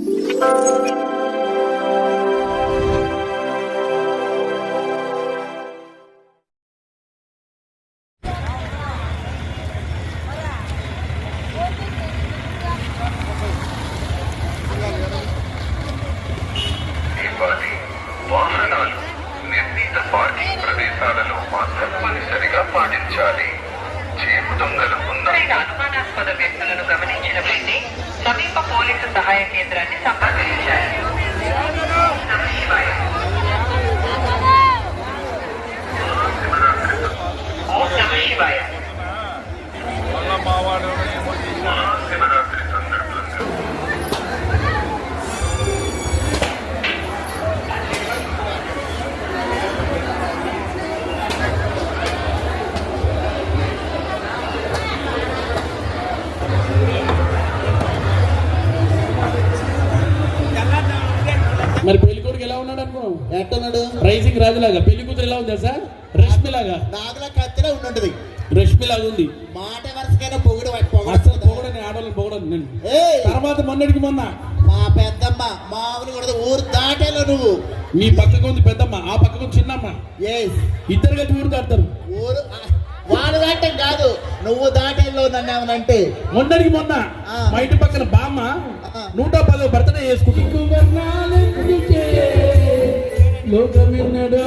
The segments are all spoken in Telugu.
Música రాజులాగా పెళ్ళి కూతురు ఎలా ఉందా సార్ రష్మి లాగా నాగులా కత్తిలో ఉండుంటది. రష్మి లాగా ఉంది. మాట వరుసకైనా పొగుడు అసలు పొగడు పొగడని ఆడవాళ్ళని పొగడను నేను. ఏయ్! తర్వాత మొన్నటికి మొన్న. మా పెద్దమ్మ మామూలు కూడా ఊరు దాటేలో నువ్వు. మీ పక్కకు ఉంది పెద్దమ్మ ఆ పక్కకు చిన్నమ్మ. ఎస్ ఇద్దరు కలిసి ఊరు దాడతారు ఊరు వాడు దాటం కాదు. నువ్వు దాటేలో నన్ను ఏమనంటే మొన్నటికి మొన్న. ఆ. మా ఇంటి పక్కన బామ్మ. నూట పదో బర్త్డే చేసుకుంటుంది. లోకమిన్నడో?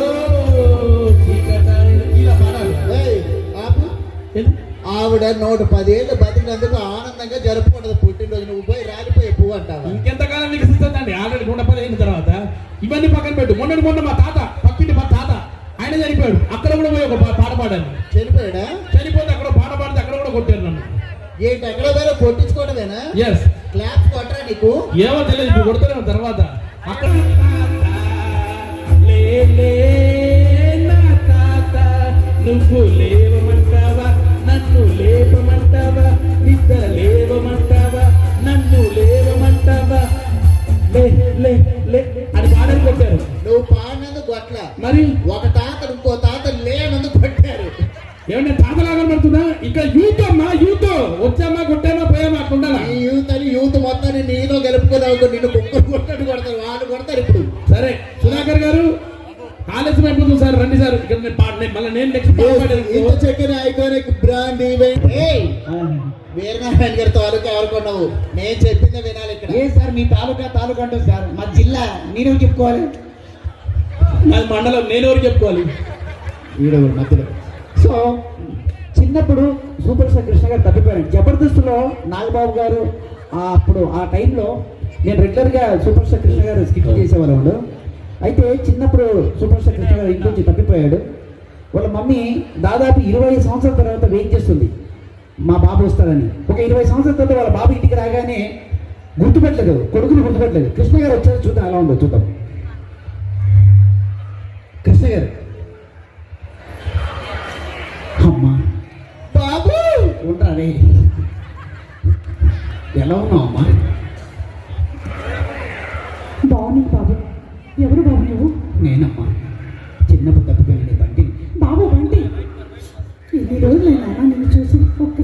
ఆవిడ నూట పదేళ్ళు బతికినందుకు ఆనందంగా జరుపుకుంటది పుట్టినరోజు. నువ్వు పోయి రాలిపోయే పువ్వు అంటావా? ఇంకెంతకాలం నీకు ఇస్తుందండి ఆల్రెడీ నూట పది అయిన తర్వాత ఇవన్నీ పక్కన పెట్టు. మొన్నటి మొన్న మా తాత పక్కింటి మా తాత ఆయన చనిపోయాడు. అక్కడ కూడా పోయి ఒక పాట పాడాను చనిపోయాడా? చనిపోతే అక్కడ పాట పాడితే అక్కడ కూడా కొట్టారు నన్ను. ఏంటి ఎక్కడ వేరే కొట్టించుకోవడమేనా ఎస్ క్లాప్స్ కొట్టరా నీకు? ఏమో తెలియదు కొడతారేమో తర్వాత. అక్కడ లే, లే, నా తాత, నువ్వు లేవమంటావా? నన్ను లేపమంటావా? నిద్ర లేవమంటావా? నన్ను లేవమంటావా? లే లే లే అని పాడని కొట్టారు. నువ్వు పాడినందుకు కొట్ల మరి? ఒక తాత ఇంకో తాత లేనందుకు కొట్టారు. ఏమంటే తాతలాగా పడుతుందా? ఇక్కడ యూత్ అమ్మా యూత్. వచ్చామా కొట్టామా పోయామా ఉండాలా? ఈ యూత్ అని యూత్ మొత్తాన్ని నీలో గెలుపుకోదావు నిన్ను కుక్కలు కొట్టాడు కొడతారు వాళ్ళు కొడతారు ఇప్పుడు సరే సుధాకర్ గారు ఆలస్యం అయిపోతుంది సార్ రండి సార్ ఇక్కడ నేను పాట మళ్ళీ నేను నెక్స్ట్. ఇంత చక్కని ఐకానిక్ బ్రాండ్ ఈవెంట్ ఏయ్ వీరనారాయణ గారి తాలూకా ఎవరుకున్నావు? నేను చెప్పిందే వినాలి ఇక్కడ. ఏ సార్ మీ తాలూకా తాలూకా అంటారు సార్ మా జిల్లా నేనేం చెప్పుకోవాలి? నాది మండలం నేను ఎవరు చెప్పుకోవాలి వీడు మధ్యలో. సో చిన్నప్పుడు సూపర్ స్టార్ కృష్ణ గారు తప్పిపోయారు. జబర్దస్త్లో నాగబాబు గారు ఆ అప్పుడు ఆ టైంలో నేను రెగ్యులర్గా సూపర్ స్టార్ కృష్ణ గారు స్కిట్ చేసేవాళ్ళు. అయితే చిన్నప్పుడు సూపర్ స్టార్ కృష్ణ గారు ఇంటి నుంచి తప్పిపోయాడు. వాళ్ళ మమ్మీ దాదాపు ఇరవై సంవత్సరాల తర్వాత వెయిట్ చేస్తుంది. మా బాబు వస్తాడని. ఒక ఇరవై సంవత్సరాల తర్వాత వాళ్ళ బాబు ఇంటికి రాగానే గుర్తుపెట్టలేదు. కొడుకుని గుర్తుపెట్టలేదు. కృష్ణ గారు వచ్చారు చూద్దాం ఎలా ఉందో చూద్దాం. కృష్ణ గారు. అమ్మా. బాబు! ఉంటారే ఎలా ఉన్నావు అమ్మా?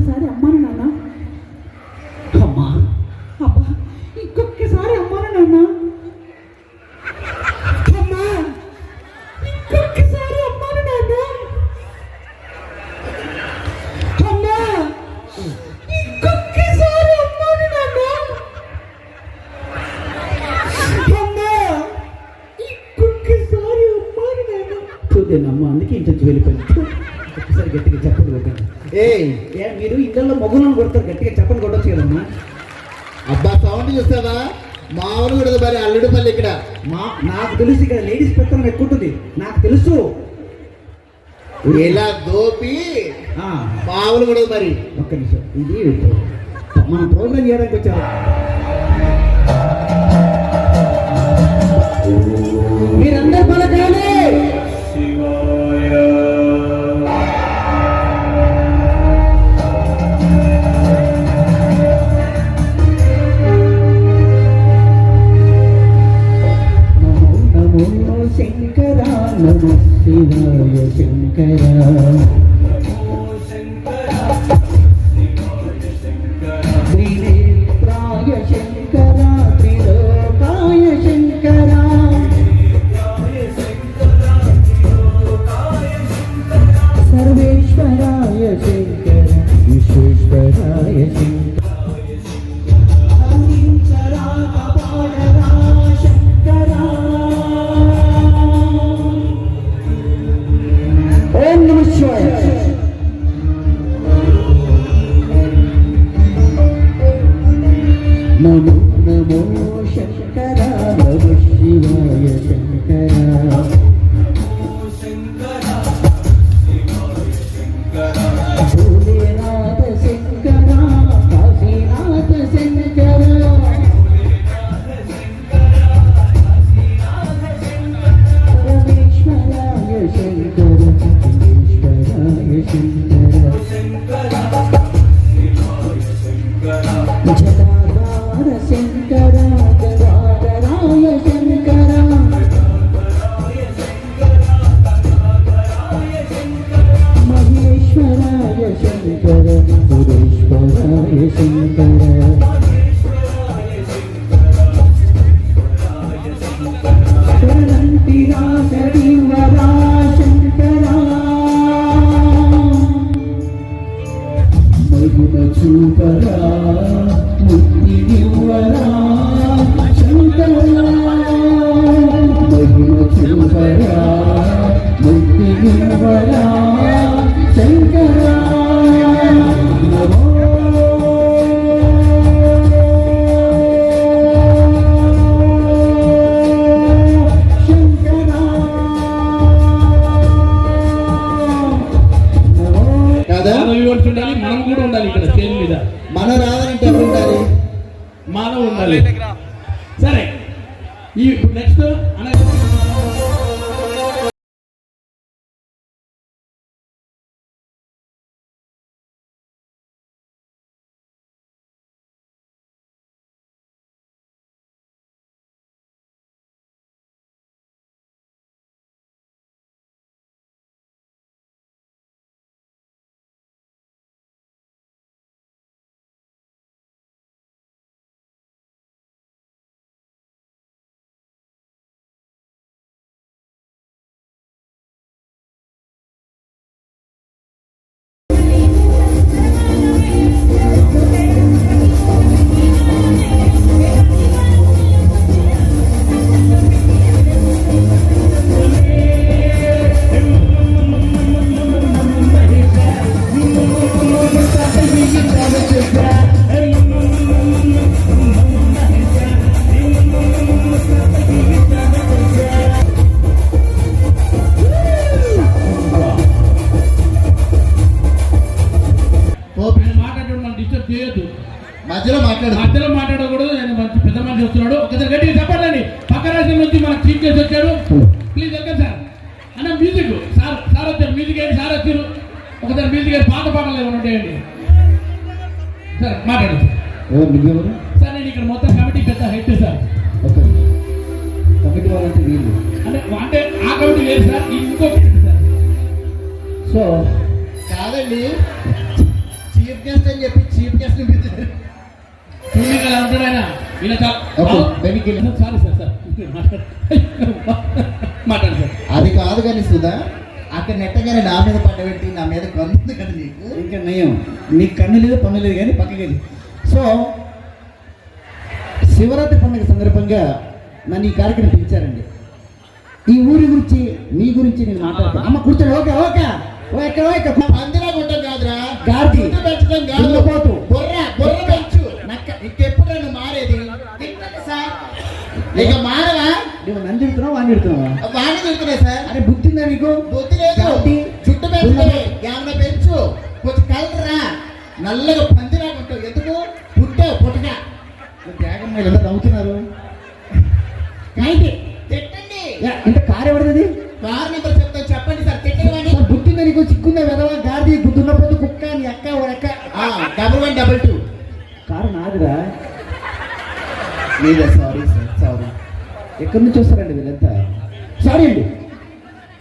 Sẽ 闷 ఇక్కడ లేడీస్ పెత్తనం ఎక్కువ ఉంటుంది నాకు తెలుసు. ఇలా దోపి ఆ, మామూలు కూడా మరి. ఒక్క నిమిషం. ఇది మనం ప్రోగ్రామ్ చేయడానికి వచ్చారు మీరందరూ పలకాలి. నమో சிவ சிங்கர anything better. ఉండాలి ఇక్కడ స్టేజ్ మీద. మన రాదంటే ఎవరు ఉండాలి మానవ ఉండాలి సరే. ఈ నెక్స్ట్ మాట్లాడు మధ్యలో మాట్లాడకూడదు ఆయన మంచి పెద్ద మనిషి వస్తున్నాడు ఒకసారి గట్టిగా చెప్పండి పక్క రాష్ట్రం నుంచి మనకు చీఫ్ గెస్ట్ వచ్చాడు. ప్లీజ్ వెల్కమ్ సార్ అన్న మ్యూజిక్ సార్ సార్ వచ్చారు మ్యూజిక్ ఏంటి? సార్ వచ్చారు. ఒకసారి మ్యూజిక్ ఏంటి? పాత పాటలు ఏమైనా ఉంటాయండి సార్ నువ్వెవరు సార్ నేను ఇక్కడ మొత్తం కమిటీ పెద్ద హెడ్ సార్ ఓకే. కమిటీ వాళ్ళంటే వీళ్ళు. అంటే అంటే ఆ కమిటీ వేరు సార్ ఇంకో సార్ సో కాదండి. చీఫ్ గెస్ట్ అని చెప్పి చీఫ్ గెస్ట్ చూడండి అలా ఉంటాడు ఆయన ఈయన ఓకే, వెనక్కి వెళ్ళు. Sorry sir sir? మాట్లాడు సార్. అది కాదు కానీ సుధా అక్కడ నెట్టగానే నా మీద పడ్డబెట్టి నా మీద కొంది కదా నీకు? ఇంకా నయం. నీకు కన్ను లేదు పన్ను లేదు కానీ పక్కకి సో శివరాత్రి పండుగ సందర్భంగా నన్ను ఈ కార్యక్రమం పిలిచారండి. ఈ ఊరి గురించి మీ గురించి నేను మాట్లాడతాను. అమ్మ కూర్చోండి. Okay okay. ఓ ఎక్కడ ఓ ఎక్కడ? పందిరా గుంటం కాదురా. గుంట పెంచడం కాదు. బుర్ర బుర్ర ఇంకెప్పుడు నువ్వు మారేది సార్? ఇక మారవా? నువ్వు నన్ను తిడుతున్నావు వాడిని తిడుతున్నావా వాడిని తిడుతున్నా సార్. అరే బుద్ధి ఉందా నీకు? బుద్ధి లేదు. గార్ది. జుట్టు పెంచు దున్నపోతు. ఏమన్నా పెంచు. కొంచెం కలరా నల్లగా పందిరా ఉంటావు. ఎందుకు? పుట్టావు పుట్టక త్యాగం మీద నవ్వుతున్నారు నాదిరా లేదా సారీ సార్ సారీ. ఎక్కడి నుంచి వస్తారండి వీళ్ళంతా? సారీ అండి.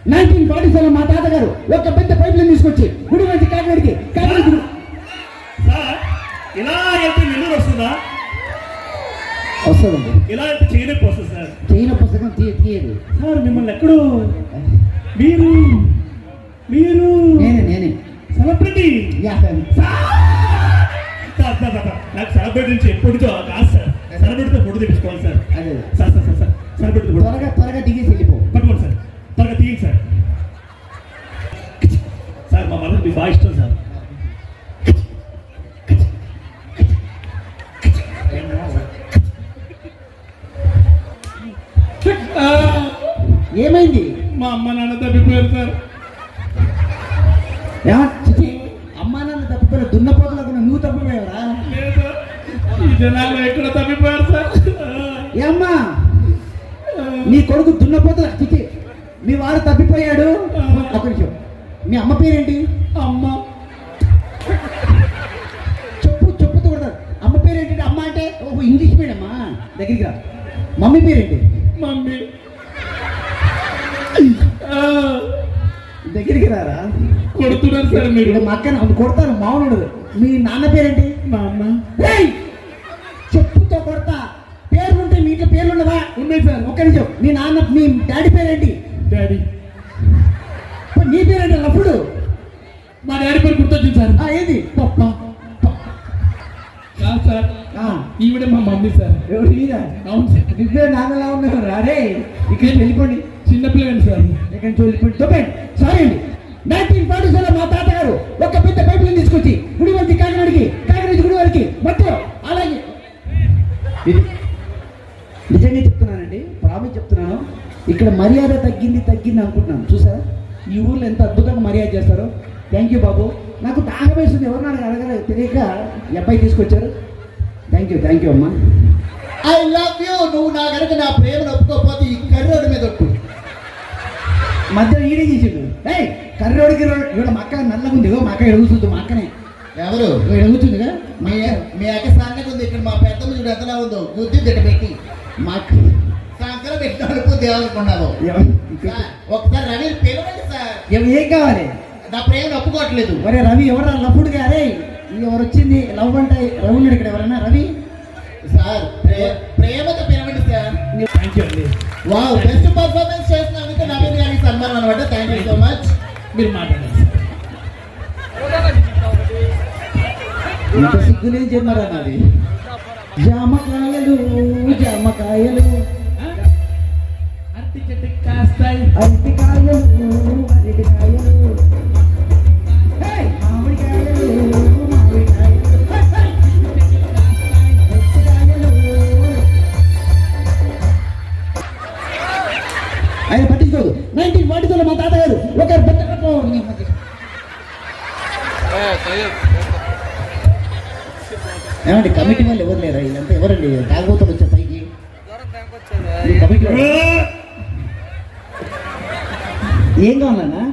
నైన్టీన్ ఫార్టీ సెవెన్ మా తాతగారు ఒక పెద్ద పైప్ లైన్ తీసుకొచ్చి గుడి నుంచి కాకినాడికి కాకినాడికి సార్ ఇలా వెళ్తే నెల్లూరు వస్తుందా? వస్తుందండి. ఇలా వెళ్తే చేయనొప్పి వస్తుంది సార్. చైన పుస్తకం తీయ తీయదు. సార్ మిమ్మల్ని ఎక్కడో మీరు మీరు నేనే నేనే. సెలబ్రిటీ. Yeah sir! నాకు సెలబ్రిటీ నుంచి ఎప్పటి నుంచో కాదు సార్. సెలబ్రిటీతో ఫోటో తెప్పించుకోవాలి సార్. అదే. Sir sir sir sir celebrity త్వరగా త్వరగా దిగేసి వెళ్ళిపో. పట్టుకోండి సార్. త్వరగా తీయండి సార్. సార్ మా మదర్ మీకు బాగా ఇష్టం సార్. ఏమైంది? మా అమ్మ నాన్న తప్పిపోయారు సార్. అమ్మా నాన్న తప్పిపోయిన దున్నపోతులకు జనాలు ఎక్కడ తప్పిపోయారు సార్? ఏమ్మా నీ కొడుకు దున్నపోతుల చిచి. మీ వారు తప్పిపోయాడు. ఒక నిమిషం. మీ అమ్మ పేరేంటి? అమ్మ. చెప్పు చెప్పుతూ కూడా అమ్మ పేరేంటి? అమ్మ అంటే? ఓహో ఇంగ్లీష్ మీడియమ్మా దగ్గరికి రా. మమ్మీ పేరేంటి? మమ్మీ. దగ్గరికి రారా? కొడుతున్నారు సార్ మీరు. మా అక్కని కొడతాను మామూలు మీ నాన్న పేరేంటి? మా అమ్మ! చెప్పుతో కొడతా పేర్లు ఉంటే మీ ఇంట్లో పేర్లు ఉండవా ఉన్నాయి సార్. ఒక్క నిమిషం. మీ నాన్న మీ డాడీ పేరేంటి? డాడీ. నీ పేరేంటి లప్పుడు మా డాడీ పేరు గుర్తొచ్చింది సార్. ఏది? పప్ప కాదు సార్. ఈవిడ మా మమ్మీ సార్. ఎవరు అవును సార్. నువ్వే నాన్నలా ఉన్నారు అరే ఇక్కడ వెళ్ళిపోండి. చిన్నపిల్లగాని సార్. ఇక్కడ వెళ్ళిపోండి? తొప్పండి సారీ అండి. నైన్టీన్ ఫార్టీ సెవెన్ మా తాతగారు ఒక పెద్ద పైప్ లైన్ తీసుకొచ్చి గుడి వచ్చి కాకినాడకి కాకినాడ గుడి వరకు మొత్తం అలాగే ఇది నిజంగా చెప్తున్నానండి ప్రామిస్ చెప్తున్నాను. ఇక్కడ మర్యాద తగ్గింది తగ్గింది అనుకుంటున్నాను. చూసారా? ఈ ఊర్లో ఎంత అద్భుతంగా మర్యాద చేస్తారో. థ్యాంక్ యూ బాబు. నాకు దాహం వేస్తుంది. ఎవరు నాకు అడగలేదు తెలియక అబ్బాయి తీసుకొచ్చారు. థ్యాంక్ యూ థ్యాంక్ యూ అమ్మా. ఐ లవ్ యూ నువ్వు నా కనుక నా ప్రేమను ఒప్పుకోకపోతే ఈ కర్రోడి మీద ఒట్టు. మధ్యలో ఈడే చేసిండు. ఏయ్ కర్రోడికి ఇక్కడ మా అక్క నల్లగా ఉంది ఇగో మా అక్క ఎడుగుతుంది మా అక్కనే. ఎవరు? ఇగో ఎడుగుతుందిగా మీ మీ అక్క సంగతి ఉంది. ఇక్కడ మా పెద్దమ్మ చూడు ఎంతలా ఉందో. తిట్ట పెట్టి. మా అక్క సంకర పెట్టిన అనుకో దేవాలనుకున్నావు ఎవ- సార్, ఒకసారి రవి పిలవండి సార్. ఏం కావాలి? నా ప్రేమను ఒప్పుకోవట్లేదు. ఒరే రవి ఎవరు? లప్పుడు గారే. ఎవరు వచ్చింది? లవ్ అంటే రవి ఉన్నాడు ఇక్కడ ఎవరైనా రవి? సార్ ప్రే- ప్రేమతో పిలవండి సార్. థ్యాంక్ యూ అండి. వావ్ బెస్ట్ పర్ఫార్మెన్స్ చేసినందుకు నవీన్ గారికి సన్మానం అనమాట. థ్యాంక్ యూ సో మచ్ మీరు మాట్లాడండి. ఇంత సిగ్గులేని జన్మరా నాది జామకాయలు జామకాయలు అరటి చెట్టు కాస్తాయి అరటికాయలు అరటికాయలు ఏయ్, మామిడికాయలు మామిడికాయలు అరటికాయలు. ఆయన పట్టించుకోదు నైన్టీన్ ఫార్టీ మా తాతగారు ఒకరు పెద్ద ఏమండి కమిటీ వాళ్ళు ఎవరు లేరా? వీళ్ళంతా ఎవరండి తాగబోతాడు వచ్చే పైకి. కమిటీ. ఏం కావాలన్నా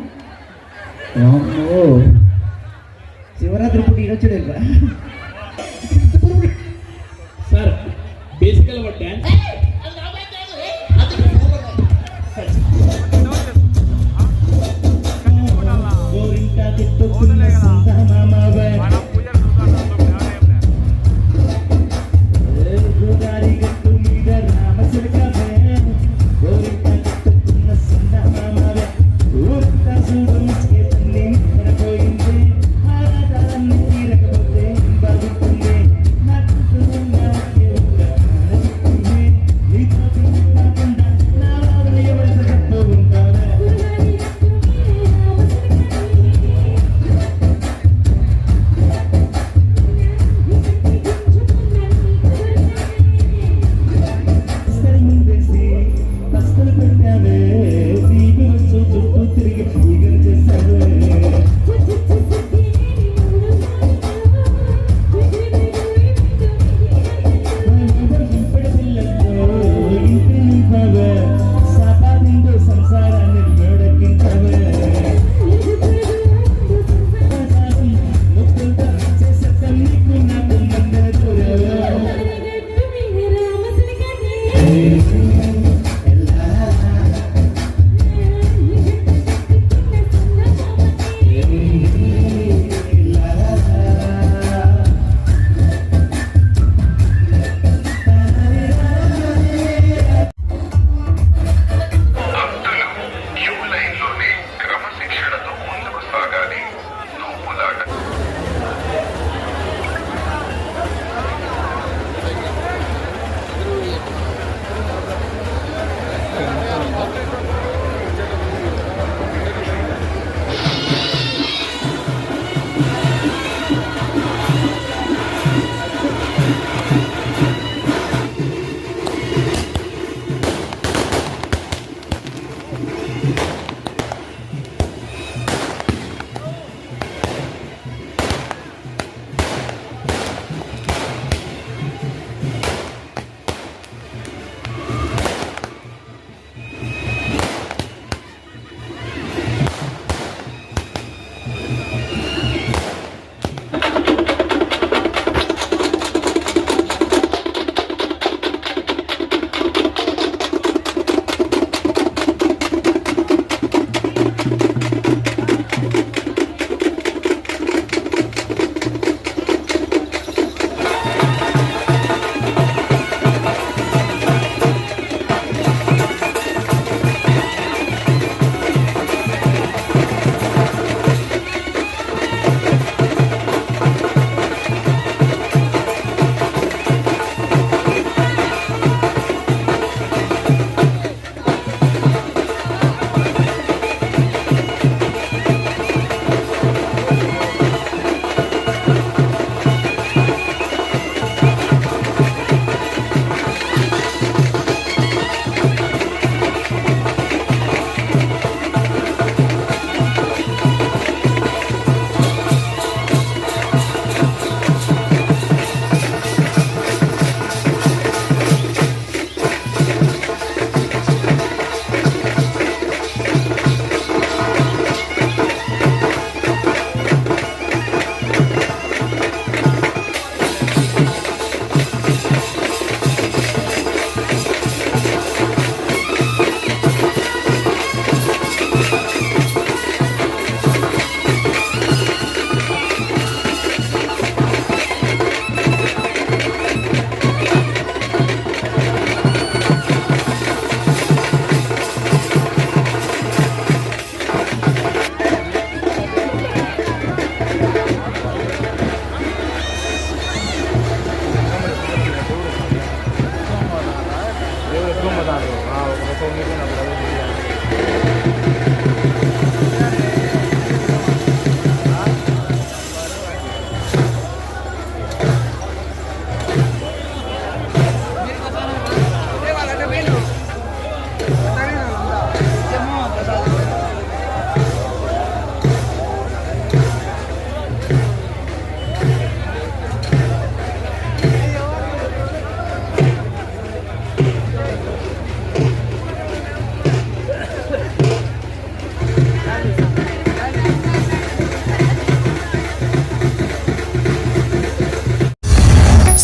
శివరాత్రి పూట ఈడొచ్చాడు సార్ బేసికల్ ఒక డ్యాన్స్. గోరింటా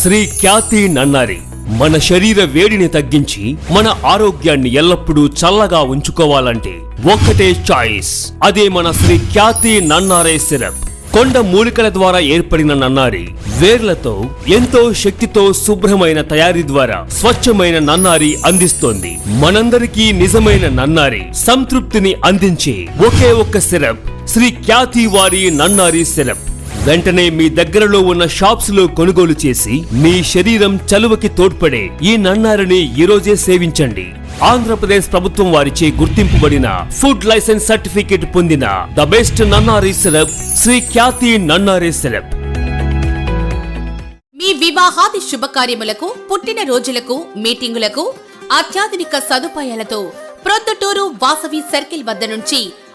శ్రీ ఖ్యాతి నన్నారి. మన శరీర వేడిని తగ్గించి మన ఆరోగ్యాన్ని ఎల్లప్పుడూ చల్లగా ఉంచుకోవాలంటే ఒక్కటే చాయిస్. అదే మన శ్రీ ఖ్యాతి నన్నారే సిరప్. కొండ మూలికల ద్వారా ఏర్పడిన నన్నారి వేర్లతో ఎంతో శక్తితో శుభ్రమైన తయారీ ద్వారా స్వచ్ఛమైన నన్నారి అందిస్తోంది. మనందరికీ నిజమైన నన్నారి సంతృప్తిని అందించే ఒకే ఒక్క సిరప్ శ్రీ ఖ్యాతి వారి నన్నారి సిరప్. వెంటనే మీ దగ్గరలో ఉన్న షాప్స్లో కొనుగోలు చేసి మీ శరీరం చలువకి తోడ్పడే ఈ నన్నారిని ఈరోజే సేవించండి. ఆంధ్రప్రదేశ్ ప్రభుత్వం వారిచే గుర్తింపుబడిన ఫుడ్ లైసెన్స్ సర్టిఫికేట్ పొందిన the best Nannari syrup Shri Khyati Nannari syrup. మీ వివాహాది శుభకార్యములకు పుట్టిన రోజులకు మీటింగులకు అత్యాధునిక సదుపాయాలతో ప్రొద్దుటూరు వాసవి సర్కిల్ వద్ద నుంచి